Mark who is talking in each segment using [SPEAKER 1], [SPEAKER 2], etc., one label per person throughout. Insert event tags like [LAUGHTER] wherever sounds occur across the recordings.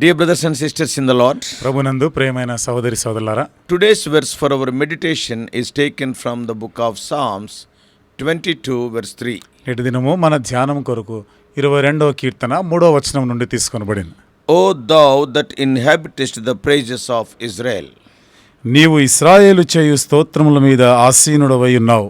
[SPEAKER 1] Dear brothers and sisters in the Lord
[SPEAKER 2] ప్రభునందు ప్రేమైన సోదరి సోదరులారా
[SPEAKER 1] today's verse for our meditation is taken from the book of Psalms twenty two verse three
[SPEAKER 2] నేటి దినము మన ధ్యానం కొరకు ఇరవై రెండవ కీర్తన మూడవ వచనం నుండి తీసుకొనబడింది.
[SPEAKER 1] O thou that inhabitest the praises of Israel
[SPEAKER 2] నీవు ఇస్రాయేలు చేయు స్తోత్రముల మీద ఆసీనుడవై ఉన్నావు.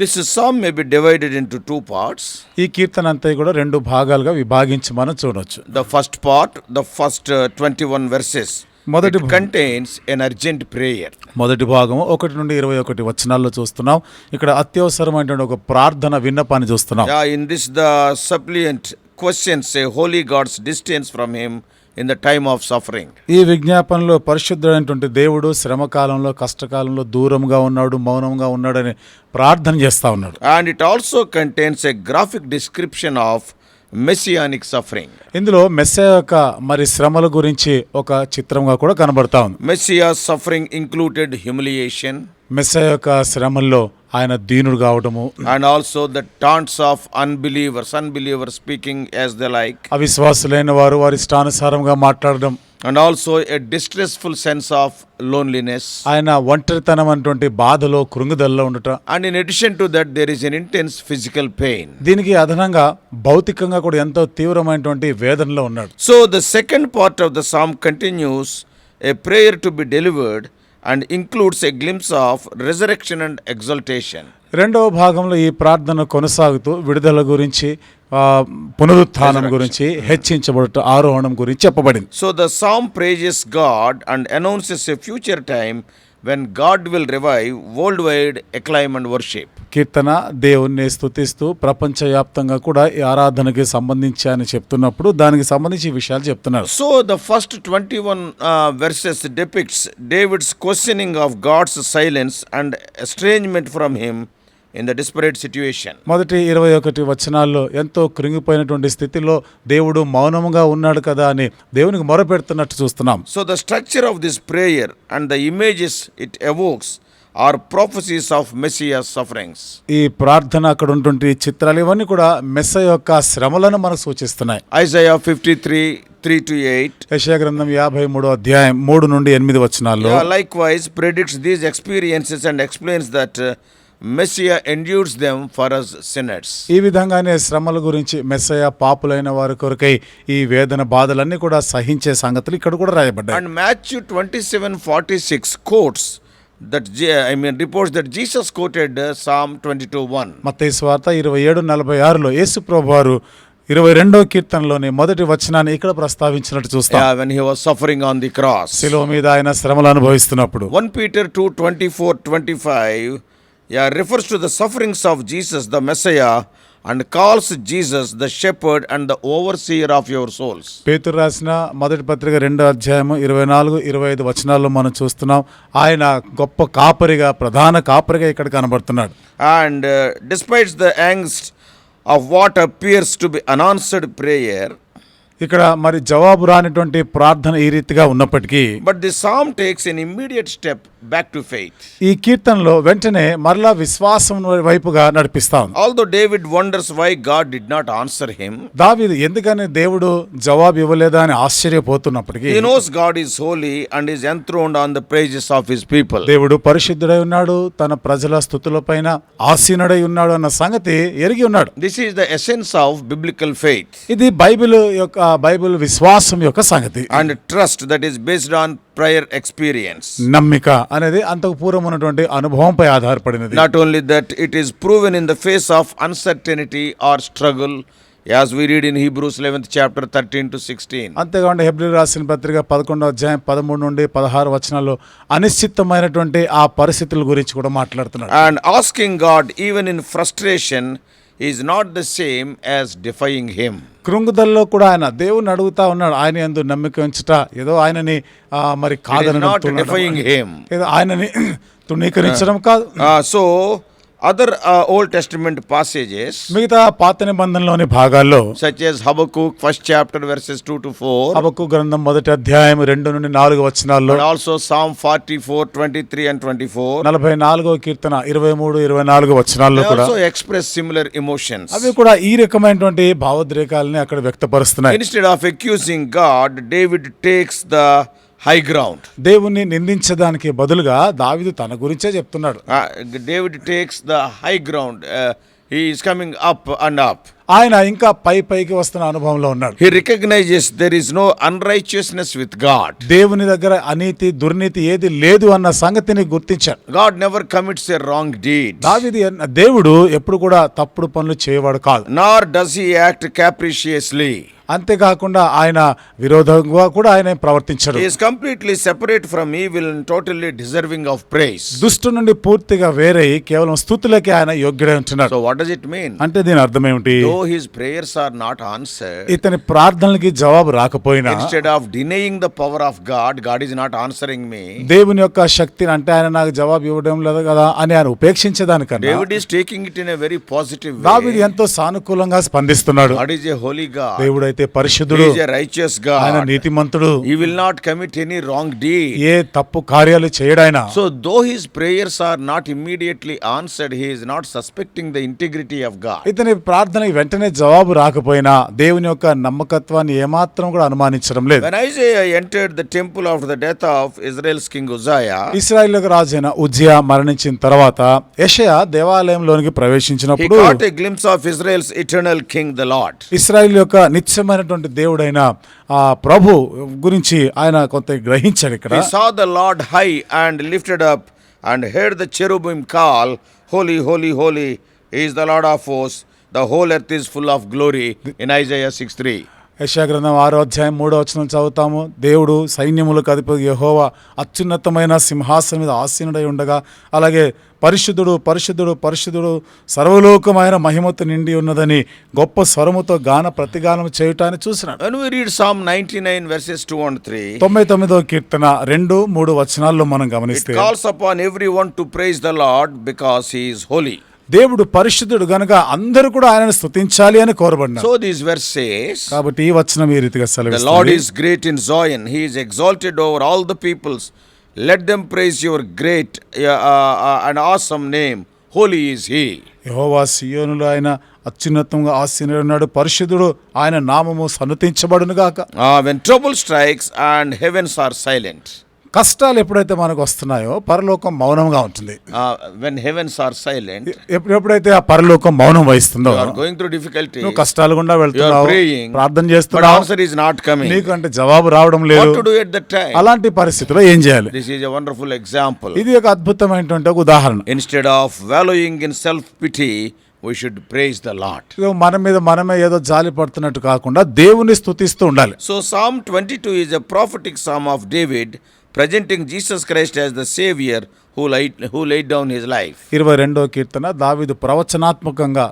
[SPEAKER 1] This psalm may be divided into two parts
[SPEAKER 2] ఈ కీర్తన అంతా కూడా రెండు భాగాలుగా విభాగించి మనం చూడవచ్చు
[SPEAKER 1] the first part the first twenty one verses
[SPEAKER 2] మొదటి
[SPEAKER 1] కంటెన్స్ ఎన్ అర్జెంట్ ప్రేయర్
[SPEAKER 2] మొదటి భాగం ఒకటి నుండి ఇరవై ఒకటి వచనాల్లో చూస్తున్నాం. ఇక్కడ అత్యవసరమైనటువంటి ఒక ప్రార్థన విన్నపాన్ని చూస్తున్నాం.
[SPEAKER 1] In this the suppliant questions a holy God's distance from him in the time of suffering
[SPEAKER 2] ఈ విజ్ఞాపనలో పరిశుద్ధుడైనటువంటి దేవుడు శ్రమ కాలంలో కష్టకాలంలో దూరంగా ఉన్నాడు మౌనంగా ఉన్నాడని ప్రార్థన చేస్తూ ఉన్నాడు.
[SPEAKER 1] And it also contains a graphic description of messianic suffering
[SPEAKER 2] ఇందులో మెస్సియా యొక్క మరి శ్రమల గురించి ఒక చిత్రంగా కూడా కనబడతా ఉంది.
[SPEAKER 1] Messiah suffering included humiliation
[SPEAKER 2] Messiah యొక్క శ్రమంలో ఆయన దీనుడు కావడము
[SPEAKER 1] and also the taunts of unbelievers unbeliever speaking as the like
[SPEAKER 2] అవిశ్వాసులైన వారు వారి ఇష్టానుసారంగా మాట్లాడడం.
[SPEAKER 1] And also a distressful sense of loneliness
[SPEAKER 2] ఆయన ఒంటరితనం అటువంటి బాధలో కృంగుదలలో ఉండటం.
[SPEAKER 1] And in addition to that there an intense physical pain
[SPEAKER 2] దీనికి అదనంగా భౌతికంగా కూడా ఎంతో తీవ్రమైనటువంటి వేదనలో ఉన్నాడు.
[SPEAKER 1] So the second part of the song continues a prayer to be delivered and includes a glimpse of resurrection and exaltation.
[SPEAKER 2] రెండవ భాగంలో ఈ ప్రార్థన కొనసాగుతూ విడుదల గురించి పునరుత్నం గురించి హెచ్చించబడుట ఆరోహణం గురించి చెప్పబడింది.
[SPEAKER 1] So the psalm praises God and announces a future time when God will revive worldwide acclaim and worship.
[SPEAKER 2] కీర్తన దేవుణ్ణి స్తుతిస్తూ ప్రపంచవ్యాప్తంగా కూడా ఈ ఆరాధనకి సంబంధించి అని చెప్తున్నప్పుడు దానికి సంబంధించి ఈ విషయాలు చెప్తున్నారు
[SPEAKER 1] So the first 21 uh, verses depicts David's questioning of God's silence and estrangement from him in the desperate situation
[SPEAKER 2] మొదటి ఇరవై ఒకటి వచనాల్లో ఎంతో కృంగిపోయినటువంటి స్థితిలో దేవుడు మౌనముగా ఉన్నాడు కదా అని దేవునికి మొరపెడుతున్నట్టు చూస్తున్నాం.
[SPEAKER 1] So the structure of this prayer and the images it evokes are prophecies of Messiah sufferings
[SPEAKER 2] ఈ ప్రార్థన అక్కడ ఉన్నటువంటి చిత్రాలు ఇవన్నీ కూడా మెస్స యొక్క శ్రమలను మనకు సూచిస్తున్నాయి.
[SPEAKER 1] Isaiah fifty three three to eight
[SPEAKER 2] యశా గ్రంథం యాభై మూడు అధ్యాయం మూడు నుండి ఎనిమిది
[SPEAKER 1] వచ్చినాల్లో likewise predicts these experiences and explains that Messiah endures them for us sinners.
[SPEAKER 2] ఈ విధంగానే శ్రమల గురించి మెస్సయ పాపులైన వారి కొరకై ఈ వేదన బాధలన్నీ కూడా సహించే సంగతులు ఇక్కడ కూడా రాయబడ్డాయి
[SPEAKER 1] And Matthew 27, 46 quotes that, Je- I mean, reports that Jesus quoted uh, Psalm 22, 1.
[SPEAKER 2] మత్తయి స్వార్త ఇరవై ఏడు నలభై ఆరులో యేసు ప్రభువారు ఇరవై రెండో కీర్తనలోని మొదటి వచనాన్ని ఇక్కడ ప్రస్తావించినట్టు చూస్తాం
[SPEAKER 1] Yeah, when he was suffering on the cross.
[SPEAKER 2] శిలువ మీద ఆయన శ్రమలు అనుభవిస్తున్నప్పుడు
[SPEAKER 1] 1 Peter 2 24 25 yeah, refers to the sufferings of Jesus, the Messiah, and calls Jesus the shepherd and the overseer of your souls.
[SPEAKER 2] పేతురు రాసిన మొదటి పత్రిక రెండో అధ్యాయము ఇరవై నాలుగు ఇరవై ఐదు వచనాల్లో మనం చూస్తున్నాం ఆయన గొప్ప కాపరిగా ప్రధాన కాపరిగా ఇక్కడ కనబడుతున్నాడు
[SPEAKER 1] And uh, despite the angst of what appears to be unanswered prayer,
[SPEAKER 2] ఇక్కడ మరి జవాబు రానిటువంటి ప్రార్థన ఈ రీతిగా ఉన్నప్పటికీ
[SPEAKER 1] but the psalm takes an immediate step back to faith.
[SPEAKER 2] ఈ కీర్తనలో వెంటనే మరలా విశ్వాసం వైపుగా నడిపిస్తా
[SPEAKER 1] Although David wonders why God did not answer him,
[SPEAKER 2] దావీదు ఎందుకని దేవుడు జవాబు ఇవ్వలేదా అని ఆశ్చర్యపోతున్నప్పటికీ
[SPEAKER 1] he knows God is holy and is enthroned on the praises of his people.
[SPEAKER 2] దేవుడు పరిశుద్ధుడై ఉన్నాడు తన ప్రజల స్థుతుల పైన ఆసీనుడై ఉన్నాడు అన్న సంగతి ఎరిగి ఉన్నాడు
[SPEAKER 1] This is the essence of biblical faith.
[SPEAKER 2] ఇది బైబిల్ యొక్క బైబిల్ విశ్వాసం యొక్క సంగతి
[SPEAKER 1] and trust that is based on prior experience
[SPEAKER 2] నమ్మిక అనేది అంతకు పూర్వం ఉన్నటువంటి అనుభవంపై ఆధారపడినది.
[SPEAKER 1] Not only that it is proven in the face of uncertainty or struggle as we read in Hebrews eleventh chapter thirteen to sixteen
[SPEAKER 2] అంతేకాకుండా హెబ్రిల్ రాసిన పత్రిక పదకొండో అధ్యాయం పదమూడు నుండి పదహారు వచనాల్లో అనిశ్చితమైనటువంటి ఆ పరిస్థితుల గురించి కూడా మాట్లాడుతున్నారు
[SPEAKER 1] and asking God even in frustration is not the same as defying Him.
[SPEAKER 2] కృంగుదల్లో కూడా ఆయన దేవుని అడుగుతా ఉన్నాడు ఆయన ఎందు నమ్మిక ఉంచుట ఏదో ఆయనని మరి కాదని
[SPEAKER 1] not defying Him.
[SPEAKER 2] ఏదో ఆయనని [COUGHS] తృణీకరించడం కాదు
[SPEAKER 1] Uh, uh, Old Testament passages,
[SPEAKER 2] మిగతా పాత నిబంధనలోని భాగాల్లో
[SPEAKER 1] such as Habakkuk, first chapter, verses 2 to 4,
[SPEAKER 2] హబక్కు గ్రంథం మొదటి అధ్యాయం రెండు నుండి నాలుగు వచనాల్లో
[SPEAKER 1] and also Psalm 44, 23, and 24,
[SPEAKER 2] నలభై నాలుగో కీర్తన ఇరవై మూడు ఇరవై నాలుగు వచనాల్లో కూడా
[SPEAKER 1] also express similar emotions.
[SPEAKER 2] అవి కూడా ఈ రకమైనటువంటి భావోద్రేకాలని అక్కడ వ్యక్తపరుస్తున్నాయి
[SPEAKER 1] Instead of accusing God, David takes the high ground
[SPEAKER 2] దేవుణ్ణి నిందించడానికి బదులుగా దావిదు తన గురించే చెప్తున్నాడు.
[SPEAKER 1] David takes the high ground he is coming up and up
[SPEAKER 2] ఆయన ఇంకా పై పైకి వస్తున్న అనుభవంలో ఉన్నాడు.
[SPEAKER 1] He recognises there is no unrighteousness with God
[SPEAKER 2] దేవుని దగ్గర అనీతి దుర్నీతి ఏది లేదు అన్న సంగతిని గుర్తించాడు.
[SPEAKER 1] God never commits a wrong deed
[SPEAKER 2] దావిది అన్న దేవుడు ఎప్పుడు కూడా తప్పుడు పనులు చేయవాడు కాదు.
[SPEAKER 1] నార్ డస్ హీ యాక్ట్ క్యాప్రిషియస్లీ
[SPEAKER 2] అంతేకాకుండా ఆయన విరోధంగా కూడా ఆయన
[SPEAKER 1] ప్రవర్తించారు కంప్లీట్లీ సెపరేట్ ఫ్రమ్ ఈ evil totally deserving of praise
[SPEAKER 2] దుష్టు నుండి పూర్తిగా వేరే కేవలం స్థుతులకే ఆయన యోగ్యుడై ఉంటున్నారు
[SPEAKER 1] so what does it mean
[SPEAKER 2] అంటే దీని అర్థం ఏమిటి?
[SPEAKER 1] ఓ his prayers are not answer
[SPEAKER 2] ఇతని ప్రార్థనలకి జవాబు రాకపోయినా
[SPEAKER 1] instead of denying the power of God God is not answering me
[SPEAKER 2] దేవుని యొక్క శక్తి అంటే ఆయన నాకు జవాబు ఇవ్వడం లేదు కదా అని ఆయన ఉపేక్షించేదానికన్నా
[SPEAKER 1] దేవుడ్ is taking it in a very positive way దావీదు
[SPEAKER 2] ఎంతో సానుకూలంగా స్పందిస్తున్నాడు.
[SPEAKER 1] God is a holy God
[SPEAKER 2] దేవుడు
[SPEAKER 1] ఎవడైతే
[SPEAKER 2] పరిశుద్ధుడు
[SPEAKER 1] రైచియస్
[SPEAKER 2] ఆయన నీతిమంతుడు
[SPEAKER 1] he will not commit any wrong deed
[SPEAKER 2] తప్పు కార్యాలు చేయడాయన.
[SPEAKER 1] So though his prayers are not immediately answered he not suspecting the integrity of God
[SPEAKER 2] ఇతని ప్రార్థన వెంటనే జవాబు రాకపోయినా దేవుని యొక్క నమ్మకత్వాన్ని ఏమాత్రం కూడా అనుమానించడం లేదు.
[SPEAKER 1] When temple of the death of Israel's king Uzziah
[SPEAKER 2] Israel యొక్క రాజైన ఉజ్జియా మరణించిన తర్వాత యషయా దేవాలయంలోనికి ప్రవేశించినప్పుడు
[SPEAKER 1] he got of Israel's eternal king the Lord
[SPEAKER 2] Israel యొక్క నిత్యం ప్రియమైనటువంటి దేవుడైన ఆ ప్రభు గురించి ఆయన కొంత గ్రహించాడు ఇక్కడ.
[SPEAKER 1] Saw the Lord high and lifted up and heard the cherubim call holy holy holy is the Lord of forces the whole earth is full of glory in Isaiah six three 3.
[SPEAKER 2] యెషయా గ్రంథం ఆరో అధ్యాయం మూడో వచనం చదువుతాము దేవుడు సైన్యములకు అధిపతి యెహోవా అత్యున్నతమైన సింహాసనం మీద ఆసీనుడై ఉండగా అలాగే పరిశుద్ధుడు పరిశుద్ధుడు పరిశుద్ధుడు సర్వలోకమైన మహిమతో నిండి ఉన్నదని గొప్ప స్వరముతో గాన ప్రతిగానం చేయటాన్ని చూసినాడు
[SPEAKER 1] we read Psalm 99, verses 2 and 3,
[SPEAKER 2] తొంభై తొమ్మిదో కీర్తన రెండు మూడు వచనాల్లో మనం
[SPEAKER 1] it
[SPEAKER 2] గమనిస్తే
[SPEAKER 1] calls upon everyone to praise the Lord because he is holy.
[SPEAKER 2] దేవుడు పరిశుద్ధుడు గనక అందరూ కూడా ఆయన స్థుతించాలి అని
[SPEAKER 1] కోరబడ్డారు సో దిస్ వెర్స్
[SPEAKER 2] కాబట్టి ఈ వచనం ఈ రీతిగా
[SPEAKER 1] సెలవు Lord is great in join he is exalted over all the peoples let them praise your great and awesome name holy is he
[SPEAKER 2] యహోవా సియోనులు ఆయన అత్యున్నతంగా ఆశీనున్నాడు పరిశుద్ధుడు ఆయన నామము సన్నతించబడును గాక.
[SPEAKER 1] When trouble strikes and heavens are silent
[SPEAKER 2] కష్టాలు ఎప్పుడైతే మనకు వస్తున్నాయో పరలోకం మౌనంగా ఉంటుంది.
[SPEAKER 1] వెన్ హెవెన్స్ ఆర్ సైలెంట్
[SPEAKER 2] ఎప్పుడు ఎప్పుడైతే ఆ పరలోకం మౌనం వహిస్తుందో
[SPEAKER 1] గోయింగ్ త్రూ డిఫికల్టీ
[SPEAKER 2] నువ్వు కష్టాలు
[SPEAKER 1] కూడా
[SPEAKER 2] వెళ్తున్నావు ప్రార్థన చేస్తున్నావు
[SPEAKER 1] ఆన్సర్ ఇస్ నాట్ కమింగ్
[SPEAKER 2] నీకు అంటే జవాబు రావడం లేదు.
[SPEAKER 1] ఎట్ దట్ టైం
[SPEAKER 2] అలాంటి పరిస్థితిలో ఏం చేయాలి?
[SPEAKER 1] This is a wonderful example
[SPEAKER 2] ఇది ఒక అద్భుతమైనటువంటి ఒక ఉదాహరణ.
[SPEAKER 1] Instead of valuing in self pity pity should praise the Lord
[SPEAKER 2] మన మీద మనమే ఏదో జాలి పడుతున్నట్టు కాకుండా దేవుని స్తుతిస్తూ ఉండాలి.
[SPEAKER 1] So psalm twenty two is a prophetic psalm of David presenting Jesus Christ as the saviour who laid who laid down his life
[SPEAKER 2] ఇరవై రెండో కీర్తన దావిదు ప్రవచనాత్మకంగా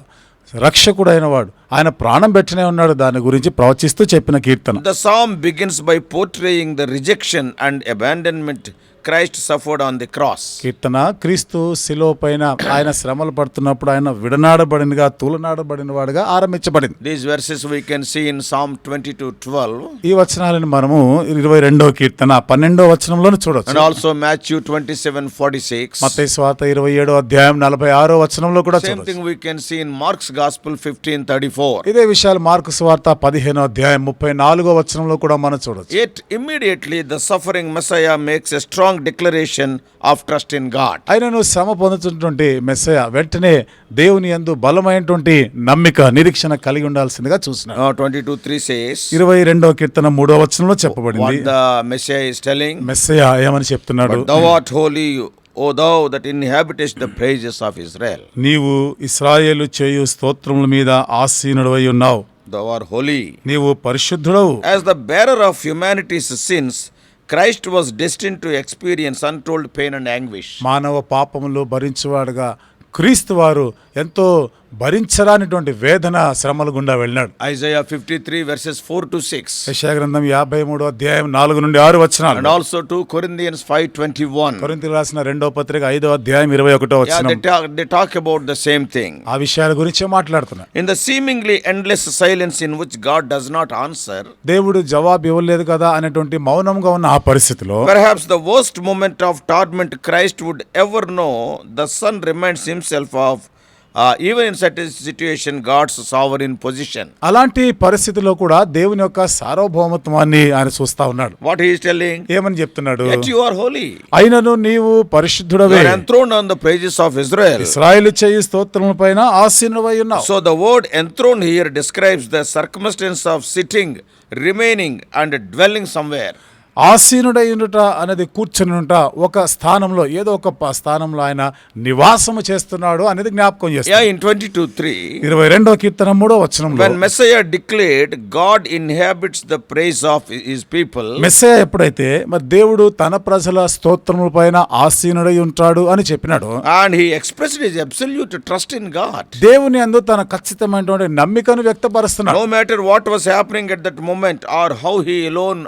[SPEAKER 2] రక్షకుడైన వాడు. ఆయన ప్రాణం పెట్టినే ఉన్నాడు దాని గురించి ప్రవచిస్తూ చెప్పిన కీర్తన.
[SPEAKER 1] The psalm begins by portraying the rejection and abandonment Christ suffered on the cross.
[SPEAKER 2] కీర్తన క్రీస్తు శిలో పైన ఆయన శ్రమలు పడుతున్నప్పుడు ఆయన విడనాడబడినగా తూలనాడబడిన వాడుగా ఆరంభించబడింది.
[SPEAKER 1] These verses we can see in Psalm 22 12
[SPEAKER 2] ఈ వచనాలను మనము ఇరవై రెండో కీర్తన పన్నెండో వచనంలోనే
[SPEAKER 1] and
[SPEAKER 2] చూడొచ్చు
[SPEAKER 1] also Matthew 27 46.
[SPEAKER 2] మత్తయి స్వాత ఇరవై ఏడో అధ్యాయం నలభై ఆరో వచనంలో కూడా
[SPEAKER 1] Same
[SPEAKER 2] చూడొచ్చు.
[SPEAKER 1] thing we can see in Mark's Gospel 15 34.
[SPEAKER 2] ఇదే విషయాలు మార్కు స్వార్త పదిహేనో అధ్యాయం ముప్పై నాలుగో వచనంలో కూడా మనం చూడొచ్చు.
[SPEAKER 1] Yet immediately the suffering Messiah makes a strong declaration of trust in God.
[SPEAKER 2] ఆయనను శ్రమ పొందుతున్నటువంటి మెస్సయ వెంటనే దేవుని యందు బలమైనటువంటి నమ్మిక నిరీక్షణ కలిగి ఉండాల్సిందిగా చూసిన
[SPEAKER 1] Uh, 22 3 says,
[SPEAKER 2] ఇరవై రెండో కీర్తన మూడో వచనంలో చెప్పబడింది.
[SPEAKER 1] The Messiah is telling,
[SPEAKER 2] Messiah ఏమని చెప్తున్నాడు?
[SPEAKER 1] But thou O thou that inhabitation the praises of Israel
[SPEAKER 2] నీవు ఇస్రాయేల్ చేయు స్తోత్రముల మీద ఆసీనుడవై ఉన్నావు.
[SPEAKER 1] దౌ ఆర్ హోలీ
[SPEAKER 2] నీవు పరిశుద్ధుడవు.
[SPEAKER 1] As the bearer of humanity's sins Christ was destined to experience untold pain and anguish
[SPEAKER 2] మానవ పాపములు భరించువాడగా క్రీస్తు వారు ఎంతో భరించరానిటువంటి వేదన శ్రమల గుండా వెళ్ళినాడు.
[SPEAKER 1] Isaiah fifty three verses four to
[SPEAKER 2] six యశా యాభై మూడు అధ్యాయం నాలుగు నుండి ఆరు
[SPEAKER 1] వచ్చిన
[SPEAKER 2] and
[SPEAKER 1] also two five twenty
[SPEAKER 2] one కొరింతి రాసిన రెండో పత్రిక ఐదో అధ్యాయం ఇరవై ఒకటో
[SPEAKER 1] వచ్చిన talk about the same thing
[SPEAKER 2] ఆ విషయాల గురించి మాట్లాడుతున్నా.
[SPEAKER 1] In the seemingly endless silence in which God does not answer
[SPEAKER 2] దేవుడు జవాబు ఇవ్వలేదు కదా అనేటువంటి మౌనంగా ఉన్న ఆ పరిస్థితిలో
[SPEAKER 1] perhaps the worst moment of torment Christ would ever know the son reminds him of even in certain situation God's sovereign in position
[SPEAKER 2] అలాంటి పరిస్థితిలో కూడా దేవుని యొక్క సార్వభౌమత్వాన్ని ఆయన చూస్తా ఉన్నాడు.
[SPEAKER 1] వాట్ ఈస్ టెల్లింగ్
[SPEAKER 2] ఏమని చెప్తున్నాడు?
[SPEAKER 1] యు ఆర్ హోలీ
[SPEAKER 2] అయినను నీవు పరిశుద్ధుడవే.
[SPEAKER 1] Enthrone on the praises of Israel
[SPEAKER 2] Israel చేయి స్తోత్రముల పైన ఆసీనుడవై
[SPEAKER 1] so the word enthrone here describes the circumstance of sitting remaining and dwelling somewhere
[SPEAKER 2] ఆసీనుడై ఉండుట అనేది కూర్చుని ఉంట ఒక స్థానంలో ఏదో ఒక స్థానంలో ఆయన నివాసము చేస్తున్నాడు అనేది జ్ఞాపకం చేస్తాడు
[SPEAKER 1] in 22 3,
[SPEAKER 2] ఇరవై రెండో కీర్తన మూడో వచనంలో
[SPEAKER 1] Messiah declared, God inhabits the praise of his people,
[SPEAKER 2] Messiah ఎప్పుడైతే మరి దేవుడు తన ప్రజల స్తోత్రముల పైన ఆసీనుడై ఉంటాడు అని చెప్పినాడు
[SPEAKER 1] and he expressed his absolute trust in God.
[SPEAKER 2] దేవుని అందు తన ఖచ్చితమైనటువంటి నమ్మికను వ్యక్తపరుస్తున్నాడు.
[SPEAKER 1] No matter what was happening at that moment or how he alone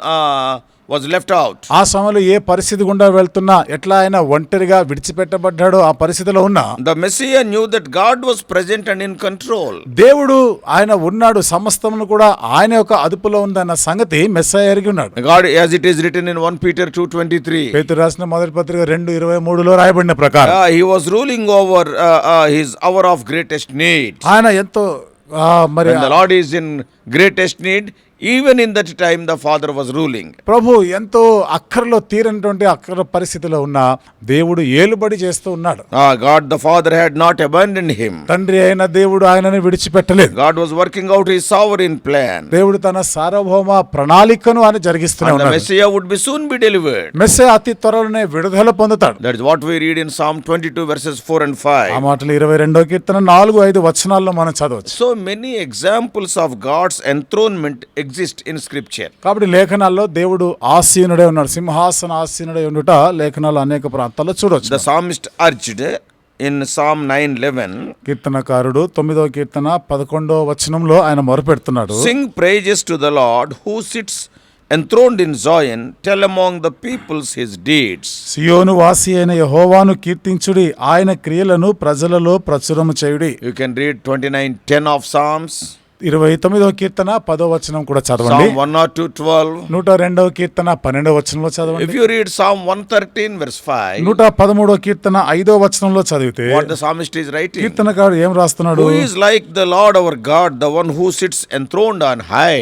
[SPEAKER 1] was left out
[SPEAKER 2] ఆ సమయంలో ఏ పరిస్థితి గుండా వెళ్తున్నా ఎట్లా ఆయన ఒంటరిగా విడిచిపెట్టబడ్డాడో ఆ పరిస్థితిలో ఉన్నా
[SPEAKER 1] the Messiah knew that God was present and in control
[SPEAKER 2] దేవుడు ఆయన ఉన్నాడు సమస్తమును కూడా ఆయన ఒక అదుపులో ఉందన్న సంగతి మెస్సీ ఎరిగి ఉన్నాడు.
[SPEAKER 1] God as it is written in one Peter two
[SPEAKER 2] twenty three పేతు రాసిన మొదటి పత్రిక రెండు ఇరవై మూడు లో రాయబడిన ప్రకారం
[SPEAKER 1] he was ruling over his hour of greatest need
[SPEAKER 2] ఆయన ఎంతో మరి
[SPEAKER 1] Lord is in greatest need even in that time the father was ruling
[SPEAKER 2] ప్రభు ఎంతో అక్కర్లో తీరినటువంటి అక్కర్ల పరిస్థితిలో ఉన్న దేవుడు ఏలుబడి చేస్తూ ఉన్నాడు.
[SPEAKER 1] God the father had not abandon him
[SPEAKER 2] తండ్రి అయిన దేవుడు ఆయనని విడిచిపెట్టలేదు.
[SPEAKER 1] God was working out his sovereign plan
[SPEAKER 2] దేవుడు తన సార్వభౌమ ప్రణాళికను ఆయన జరిగిస్తున్నాడు
[SPEAKER 1] Messiah would be soon be delivered
[SPEAKER 2] Messiah అతి త్వరలోనే విడుదల పొందుతాడు.
[SPEAKER 1] That is what we read in psalm 22 verses 4 and 5
[SPEAKER 2] ఆ మాటలు 22వ కీర్తన 4 5 వచనాల్లో మనం చదవచ్చు.
[SPEAKER 1] So many examples of God's enthronement exist in scripture.
[SPEAKER 2] కాబట్టి లేఖనాల్లో దేవుడు ఆసీనుడే ఉన్నాడు సింహాసన ఆసీనుడే ఉండుట లేఖనాలు అనేక ప్రాంతాల్లో చూడవచ్చు
[SPEAKER 1] The psalmist urged in Psalm 9:11,
[SPEAKER 2] కీర్తనకారుడు తొమ్మిదో కీర్తన పదకొండో వచనంలో ఆయన మొరపెడుతున్నాడు
[SPEAKER 1] Sing praises to the Lord who sits enthroned in Zion, tell among the peoples his deeds.
[SPEAKER 2] సియోను వాసి అయిన యహోవాను కీర్తించుడి ఆయన క్రియలను ప్రజలలో ప్రచురము చేయుడి
[SPEAKER 1] You can read 29:10 of Psalms,
[SPEAKER 2] ఇరవై తొమ్మిదవ కీర్తన పదో వచనం కూడా చదవండి.
[SPEAKER 1] వన్ ఆర్ టూ ట్వెల్వ్
[SPEAKER 2] నూట రెండవ కీర్తన పన్నెండవ వచనంలో చదవండి.
[SPEAKER 1] If you read one thirteen verse five
[SPEAKER 2] నూట పదమూడవ కీర్తన ఐదో వచనంలో చదివితే
[SPEAKER 1] వాట్ ద రైట్ కీర్తన
[SPEAKER 2] గారు ఏం రాస్తున్నాడు?
[SPEAKER 1] Like the Lord our God the one who sits enthroned on high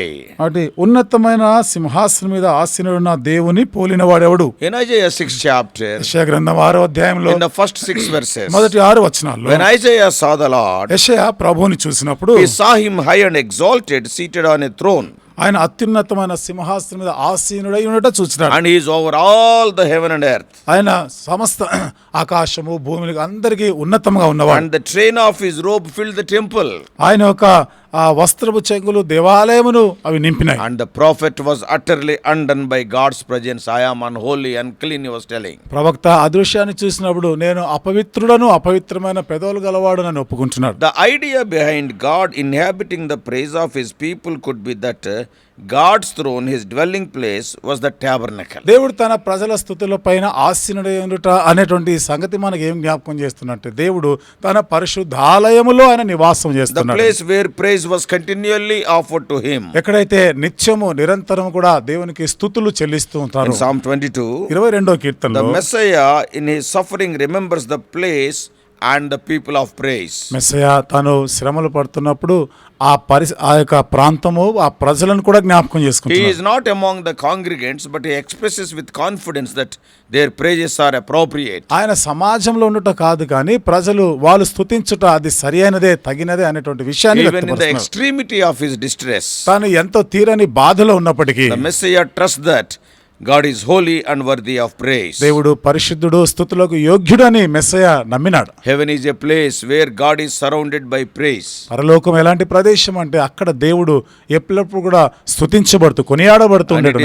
[SPEAKER 2] ఉన్నతమైన సింహాసనం మీద ఆసీనుడున్న దేవుని పోలిన వాడెవడు
[SPEAKER 1] వెన్ సిక్స్ చాప్టర్
[SPEAKER 2] యశయా గ్రంథం ఆరో అధ్యాయంలో
[SPEAKER 1] ఇన్ ఫస్ట్ సిక్స్ వెర్సెస్
[SPEAKER 2] మొదటి ఆరు వచనాలు
[SPEAKER 1] when Isaiah saw the Lord
[SPEAKER 2] ప్రభుని చూసినప్పుడు
[SPEAKER 1] he high and exalted seated on a throne
[SPEAKER 2] ఆయన అత్యున్నతమైన సింహాసనం మీద ఆసీనుడై ఉండట చూస్తున్నాడు
[SPEAKER 1] and is over all the heaven and earth
[SPEAKER 2] ఆయన సమస్త [CLEARS THROAT] ఆకాశము భూమిని అందరికీ ఉన్నతంగా ఉన్నవాడు.
[SPEAKER 1] And the train of his robe filled the temple
[SPEAKER 2] ఆయన ఒక ఆ వస్త్రపు చెంగులు దేవాలయమును అవి నింపినాయి.
[SPEAKER 1] And the prophet was utterly undone by God's presence I am unholy and clean your స్టెలింగ్
[SPEAKER 2] ప్రవక్త అదృశ్యాన్ని చూసినప్పుడు నేను అపవిత్రుడను అపవిత్రమైన పెదవులు గలవాడు నన్ను ఒప్పుకుంటున్నాడు.
[SPEAKER 1] The idea behind God inhabiting the praise of his people could be that God's throne his dwelling place was the tabernacle
[SPEAKER 2] దేవుడు తన ప్రజల స్థుతుల పైన ఆశీనుడేట అనేటువంటి సంగతి మనకి ఏం జ్ఞాపకం చేస్తున్నట్టే దేవుడు తన పరిశుద్ధాలయములో ఆయన నివాసం చేస్తున్నాడు.
[SPEAKER 1] Place where praise was continually offer to him
[SPEAKER 2] ఎక్కడైతే నిత్యము నిరంతరం కూడా దేవునికి స్థుతులు చెల్లిస్తూ ఉంటారు
[SPEAKER 1] సామ్ ట్వంటీ టూ
[SPEAKER 2] ఇరవై రెండో
[SPEAKER 1] కీర్తన
[SPEAKER 2] the
[SPEAKER 1] Messiah in his suffering remembers the place and the people of praise
[SPEAKER 2] Messiah తను శ్రమలు పడుతున్నప్పుడు ఆ పరి ఆ యొక్క ప్రాంతము ఆ ప్రజలను కూడా జ్ఞాపకం చేసుకుంటు
[SPEAKER 1] is not among the congregates but he expresses with confidence that their praises are appropriate
[SPEAKER 2] ఆయన సమాజంలో ఉండట కాదు కానీ ప్రజలు వాళ్ళు స్తుతించుట అది సరి అయినదే తగినదే అనేటువంటి విషయాన్ని
[SPEAKER 1] ఎక్స్ట్రీమిటీ ఆఫ్ హిస్ డిస్ట్రెస్
[SPEAKER 2] తను ఎంతో తీరని బాధలో ఉన్నప్పటికీ
[SPEAKER 1] Messiah trust that God is holy and worthy of praise
[SPEAKER 2] దేవుడు పరిశుద్ధుడు స్థుతులకు యోగ్యుడు అని Messiah నమ్మినాడు.
[SPEAKER 1] Heaven is a place where God is surrounded by praise
[SPEAKER 2] పరలోకం ఎలాంటి ప్రదేశం అంటే అక్కడ దేవుడు ఎప్పుడప్పుడు కూడా
[SPEAKER 1] స్థుతించబడుతూ కొనియాడబడుతుండడు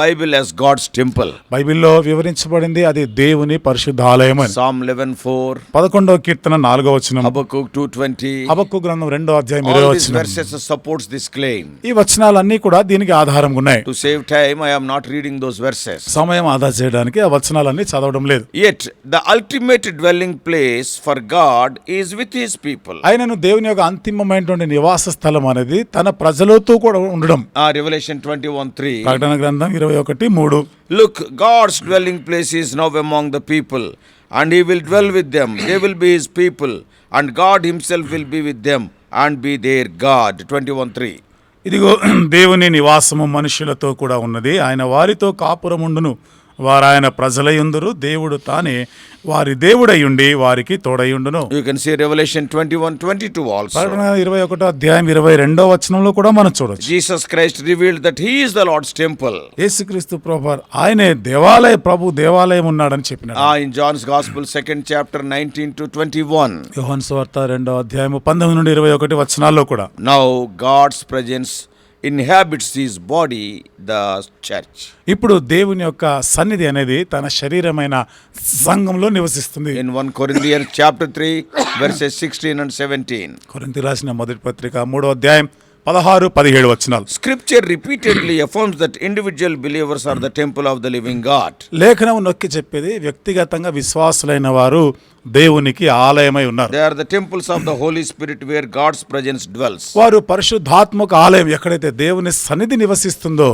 [SPEAKER 1] బైబిల్ యాస్ గాడ్స్ టెంపుల్
[SPEAKER 2] బైబిల్లో వివరించబడింది అది దేవుని పరిశుద్ధ ఆలయం అని
[SPEAKER 1] సామ్ 11
[SPEAKER 2] 4 కీర్తన 4వ వచనం.
[SPEAKER 1] అబకు 220
[SPEAKER 2] అబకు గ్రంథం 2 అధ్యాయం
[SPEAKER 1] సపోర్ట్స్ దిస్ క్లెయిమ్
[SPEAKER 2] ఈ వచనాలన్నీ కూడా దీనికి ఆధారంగా ఉన్నాయి.
[SPEAKER 1] Save time I am not not reading those verses
[SPEAKER 2] సమయం ఆదా చేయడానికి ఆ వచనాలన్నీ చదవడం లేదు.
[SPEAKER 1] At the ultimate dwelling place for God is with his people
[SPEAKER 2] ఆయనను దేవుని యొక్క అంతిమమైనటువంటి నివాస స్థలం అనేది తన ప్రజలతో కూడా ఉండడం.
[SPEAKER 1] ఆ రివల్యూషన్ ట్వంటీ వన్ త్రీ
[SPEAKER 2] ప్రకటన గ్రంథం ఇరవై ఒకటి మూడు.
[SPEAKER 1] Look God's dwelling place is now among the people and he will dwell with them they will be his people and God himself will be with them and be their God twenty one three
[SPEAKER 2] ఇదిగో [CLEARS THROAT] దేవుని నివాసము మనుషులతో కూడా ఉన్నది. ఆయన వారితో కాపురముండును. వారు ఆయన ప్రజలయుందురు దేవుడు తానే వారి దేవుడయుండి వారికి తోడయుండును
[SPEAKER 1] You can see Revelation 21:22 also.
[SPEAKER 2] ప్రకటన ఇరవై ఒకటో అధ్యాయం ఇరవై రెండో వచనంలో కూడా మనం చూడొచ్చు
[SPEAKER 1] Jesus Christ revealed that He is the Lord's temple.
[SPEAKER 2] యేసుక్రీస్తు ప్రభు ఆయనే దేవాలయ ప్రభు దేవాలయం ఉన్నాడని చెప్పినాడు
[SPEAKER 1] Ah, in John's Gospel, second chapter, 19 to 21.
[SPEAKER 2] యోహాను సువార్త రెండో అధ్యాయము పంతొమ్మిది నుండి ఇరవై ఒకటి వచనాల్లో కూడా
[SPEAKER 1] Now God's presence inhabits His body, the church.
[SPEAKER 2] ఇప్పుడు దేవుని యొక్క సన్నిధి అనేది తన శరీరమైన సంఘంలో నివసిస్తుంది
[SPEAKER 1] In 1 Corinthians chapter 3, verses 16 and 17.
[SPEAKER 2] కొరింథీ రాసిన మొదటి పత్రిక మూడో అధ్యాయం పదహారు పదిహేడు వచనాలు.
[SPEAKER 1] Scripture repeatedly affirms that individual believers are the temple of the living God
[SPEAKER 2] లేఖనం నొక్కి చెప్పేది వ్యక్తిగతంగా విశ్వాసులైన వారు దేవునికి ఆలయమై ఉన్నారు.
[SPEAKER 1] They are the temples of the Holy Spirit where God's presence dwells
[SPEAKER 2] వారు పరిశుద్ధాత్మక ఆలయం ఎక్కడైతే దేవుని సన్నిధి నివసిస్తుందో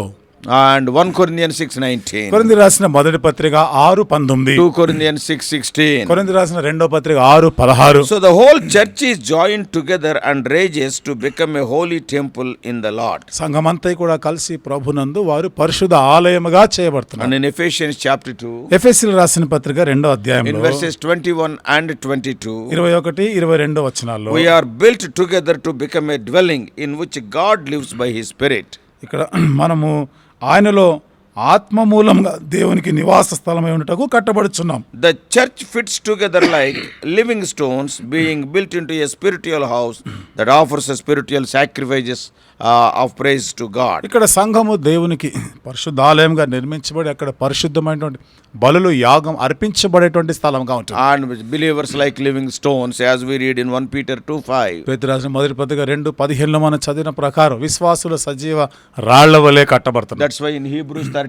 [SPEAKER 1] and one Corinthian six nineteen.
[SPEAKER 2] కొరింది రాసిన మొదటి పత్రిక ఆరు పంతొమ్మిది.
[SPEAKER 1] Two Corinthian six sixteen.
[SPEAKER 2] కొరింది రాసిన రెండో పత్రిక ఆరు పదహారు.
[SPEAKER 1] So the whole church is join together and raises to become a holy temple in the Lord
[SPEAKER 2] సంఘమంతా కూడా కలిసి ప్రభునందు వారు పరిశుధ ఆలయముగా చేయబడుతున్నారు.
[SPEAKER 1] నేను ఎఫెషియన్ చాప్టర్ టూ
[SPEAKER 2] ఎఫెసిల్ రాసిన పత్రిక రెండో
[SPEAKER 1] అధ్యాయం
[SPEAKER 2] in
[SPEAKER 1] twenty one and twenty two
[SPEAKER 2] ఇరవై ఒకటి ఇరవై రెండో వచనాల్లో
[SPEAKER 1] we are built together to become a dwelling in which God lives by his spirit
[SPEAKER 2] ఇక్కడ మనము ఆయనలో ఆత్మ మూలంగా దేవునికి నివాస స్థలమై ఉండటకు కట్టబడుచున్నాం.
[SPEAKER 1] The church fits together like living stones being built in a spiritual house that offers a spiritual sacrifices of praise to God
[SPEAKER 2] ఇక్కడ సంఘము దేవునికి పరిశుద్ధాలయంగా నిర్మించబడి అక్కడ పరిశుద్ధమైనటువంటి బలులు యాగం అర్పించబడేటువంటి స్థలంగా ఉంటుంది.
[SPEAKER 1] Believers like living stones as we read in one Peter two
[SPEAKER 2] five Pedaraju మొదటి పదిగా రెండు పదిహేను మన చదివిన ప్రకారం విశ్వాసుల సజీవ రాళ్ళ వలె
[SPEAKER 1] కట్టబడుతుంది దట్స్ వై ఇన్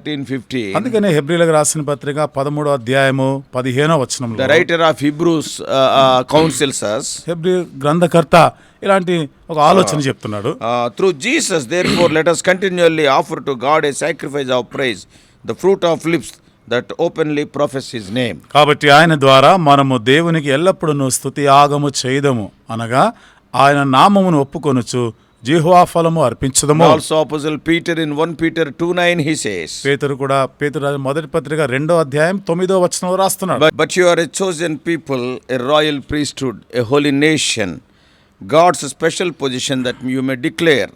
[SPEAKER 1] ఫిఫ్టీ
[SPEAKER 2] అందుకనే హెబ్రిలకు రాసిన పత్రిక పదమూడో అధ్యాయము పదిహేనో
[SPEAKER 1] వచ్చిన writer of Hebrews council sir
[SPEAKER 2] హెబ్రి గ్రంథకర్త ఇలాంటి ఒక ఆలోచన చెప్తున్నాడు.
[SPEAKER 1] Through Jesus therefore let us continually offer to God a sacrifice of praise the fruit of lips that openly profess his name
[SPEAKER 2] కాబట్టి ఆయన ద్వారా మనము దేవునికి ఎల్లప్పుడూ స్థుతి ఆగము చేయదము అనగా ఆయన నామమును ఒప్పుకొనుచు జీహువా ఫలము అర్పించదము.
[SPEAKER 1] Also apostle Peter in one Peter two nine he says
[SPEAKER 2] పేతురు కూడా పేతురు మొదటి పత్రిక రెండో అధ్యాయం తొమ్మిదో వచనం రాస్తున్నాడు.
[SPEAKER 1] But you are a chosen people a royal priesthood a holy nation God's special possession that you may declare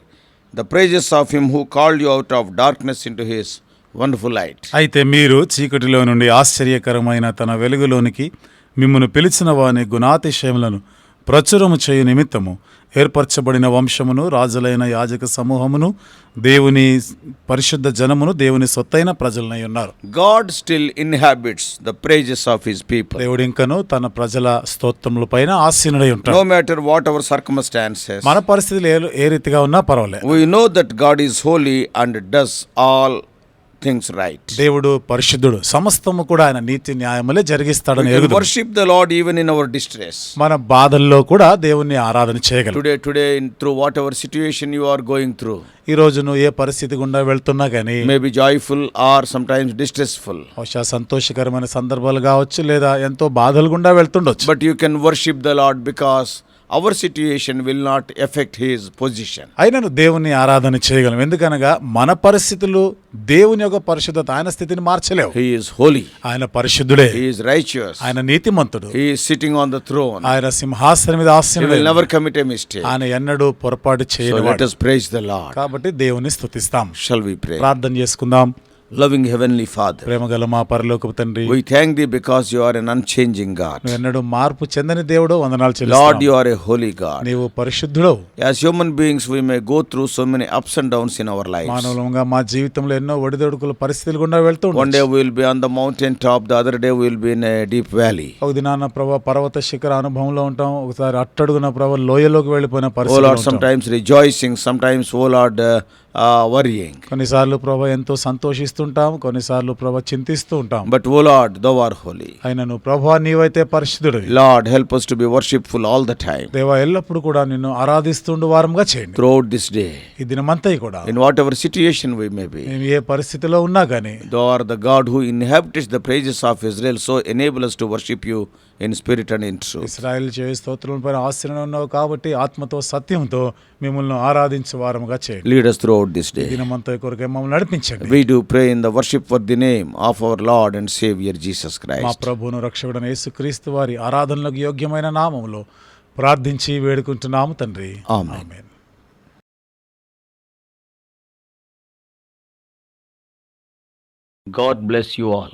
[SPEAKER 1] the praises of him who called you out of darkness into his wonderful light
[SPEAKER 2] అయితే మీరు చీకటిలో నుండి ఆశ్చర్యకరమైన తన వెలుగులోనికి మిమ్మల్ని పిలిచిన వాని గుణాతిశయములను ప్రచురము చేయు నిమిత్తము ఏర్పరచబడిన వంశమును రాజులైన యాజక సమూహమును దేవుని పరిశుద్ధ జనమును దేవుని సొత్తైన ప్రజలనై ఉన్నారు.
[SPEAKER 1] God still inhabits the praises of his people.
[SPEAKER 2] దేవుడు ఇంకను తన ప్రజల స్తోత్రముల పైన ఆసీనుడై ఉంటాడు.
[SPEAKER 1] No matter what our circumstances,
[SPEAKER 2] మన పరిస్థితులు ఏ ఏ రీతిగా ఉన్నా పర్వాలేదు.
[SPEAKER 1] we know that God is holy and does all things right.
[SPEAKER 2] దేవుడు పరిశుద్ధుడు సమస్తము కూడా ఆయన నీతి న్యాయములే జరిగిస్తాడని ఎరుగుదాం
[SPEAKER 1] worship the Lord even in our distress.
[SPEAKER 2] మన బాధల్లో కూడా దేవుణ్ణి ఆరాధన చేయగలం
[SPEAKER 1] Today, today, in, through whatever situation you are going through,
[SPEAKER 2] ఈ రోజు నువ్వు ఏ పరిస్థితి గుండా వెళ్తున్నా కానీ
[SPEAKER 1] may be joyful or sometimes distressful,
[SPEAKER 2] బహుశా సంతోషకరమైన సందర్భాలు కావచ్చు లేదా ఎంతో బాధలు గుండా వెళ్తుండొచ్చు
[SPEAKER 1] but you can worship the Lord because our situation will not affect his position
[SPEAKER 2] అయినను దేవుని ఆరాధన చేయగలం. ఎందుకనగా మన పరిస్థితులు దేవుని యొక్క పరిశుద్ధత ఆయన స్థితిని మార్చలేవు.
[SPEAKER 1] హీఈస్ హోలీ
[SPEAKER 2] ఆయన పరిశుద్ధుడే.
[SPEAKER 1] హీఈస్ రైచియస్
[SPEAKER 2] ఆయన నీతిమంతుడు.
[SPEAKER 1] He is sitting on the throne
[SPEAKER 2] ఆయన సింహాసనం మీద
[SPEAKER 1] ఆస్తిని విల్ నెవర్ కమిట్ ఏ
[SPEAKER 2] ఆయన ఎన్నడూ పొరపాటు చేయలేదు
[SPEAKER 1] let us praise the Lord
[SPEAKER 2] కాబట్టి దేవుని స్థుతిస్తాం
[SPEAKER 1] షల్ వి ప్రే
[SPEAKER 2] ప్రార్థన చేసుకుందాం.
[SPEAKER 1] loving Heavenly Father.
[SPEAKER 2] ప్రేమగల మా పరలోకపు తండ్రి
[SPEAKER 1] We thank Thee because You are an unchanging God.
[SPEAKER 2] నువ్వు ఎన్నడూ మార్పు చెందని దేవుడు వందనాలు
[SPEAKER 1] Lord,
[SPEAKER 2] చెల్లిస్తున్నాం
[SPEAKER 1] You are a holy God.
[SPEAKER 2] నీవు పరిశుద్ధుడవు
[SPEAKER 1] As human beings, we may go through so many ups and downs in our lives.
[SPEAKER 2] మానవులంగా మా జీవితంలో ఎన్నో ఒడిదొడుకుల పరిస్థితులు గుండా వెళ్తూ
[SPEAKER 1] One
[SPEAKER 2] ఉండొచ్చు.
[SPEAKER 1] day we will be on the mountain top, the other day we will be in a deep valley.
[SPEAKER 2] ఒక దినాన ప్రభా పర్వత శిఖర అనుభవంలో ఉంటాం ఒకసారి అట్టడుగున ప్రభా లోయలోకి వెళ్ళిపోయిన
[SPEAKER 1] Oh
[SPEAKER 2] పరిస్థితి
[SPEAKER 1] Lord, sometimes rejoicing, sometimes, oh Lord, uh, uh, worrying
[SPEAKER 2] కొన్నిసార్లు ప్రభా ఎంతో సంతోషిస్తుంటాం కొన్నిసార్లు ప్రభా చింతిస్తూ ఉంటాం
[SPEAKER 1] but O Lord thou art holy
[SPEAKER 2] అయినా నువ్వు ప్రభా నీవైతే పరిశుద్ధుడు
[SPEAKER 1] Lord help to be worshipful all the time
[SPEAKER 2] దేవ ఎల్లప్పుడు కూడా నిన్ను ఆరాధిస్తుండ వారంగా చేయండి.
[SPEAKER 1] త్రూ దిస్ డే
[SPEAKER 2] ఈ దినమంతా కూడా
[SPEAKER 1] in whatever situation we may
[SPEAKER 2] నేను ఏ పరిస్థితిలో ఉన్నా కానీ
[SPEAKER 1] though are the God who inhabited the praises of Israel so enable us to worship you in spirit and in truth.
[SPEAKER 2] Israel చేయ స్తోత్రం పైన ఆశ్రయం ఉన్నావు కాబట్టి ఆత్మతో సత్యంతో మిమ్మల్ని ఆరాధించే వారముగా చేయండి
[SPEAKER 1] Lead us throughout this
[SPEAKER 2] ఈ
[SPEAKER 1] day.
[SPEAKER 2] దినమంతా కొరకే మమ్మల్ని నడిపించండి
[SPEAKER 1] We do pray in the worship for the name of our Lord and Savior Jesus
[SPEAKER 2] మా
[SPEAKER 1] Christ.
[SPEAKER 2] ప్రభువును రక్షకుడైన యేసుక్రీస్తు వారి ఆరాధనలకు యోగ్యమైన నామములో ప్రార్థించి వేడుకుంటున్నాము తండ్రి
[SPEAKER 1] Amen.
[SPEAKER 2] Amen.
[SPEAKER 3] God bless you all.